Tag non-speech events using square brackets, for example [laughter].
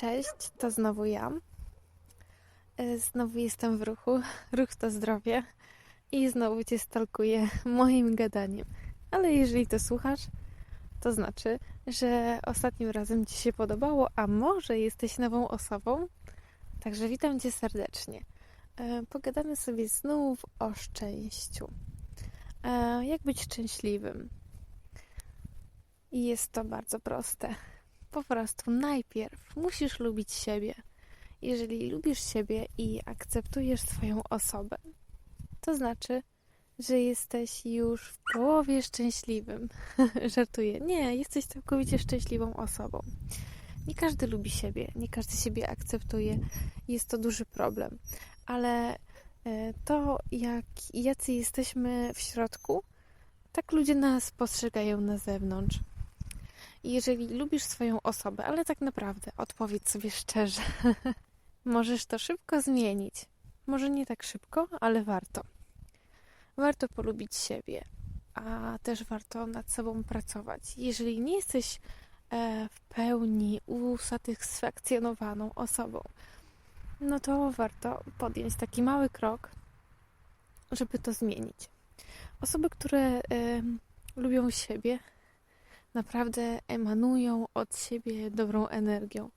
Cześć, to znowu ja. E, Znowu jestem w ruchu. [laughs] Ruch to zdrowie. I znowu Cię stalkuję [laughs] moim gadaniem. Ale jeżeli to słuchasz, to znaczy, że ostatnim razem Ci się podobało, a może jesteś nową osobą. Także witam Cię serdecznie. E, Pogadamy sobie znów o szczęściu. E, Jak być szczęśliwym? I jest to bardzo proste. Po prostu najpierw musisz lubić siebie. Jeżeli lubisz siebie i akceptujesz swoją osobę, to znaczy, że jesteś już w połowie szczęśliwym. [laughs] Żartuję. Nie, jesteś całkowicie szczęśliwą osobą. Nie każdy lubi siebie, nie każdy siebie akceptuje. Jest to duży problem. Ale e, to, jak, jacy jesteśmy w środku, tak ludzie nas postrzegają na zewnątrz. Jeżeli lubisz swoją osobę, ale tak naprawdę odpowiedz sobie szczerze, [laughs] możesz to szybko zmienić. Może nie tak szybko, ale warto. Warto polubić siebie, a też warto nad sobą pracować. Jeżeli nie jesteś e, w pełni usatysfakcjonowaną osobą, no to warto podjąć taki mały krok, żeby to zmienić. Osoby, które e, lubią siebie, naprawdę emanują od siebie dobrą energią.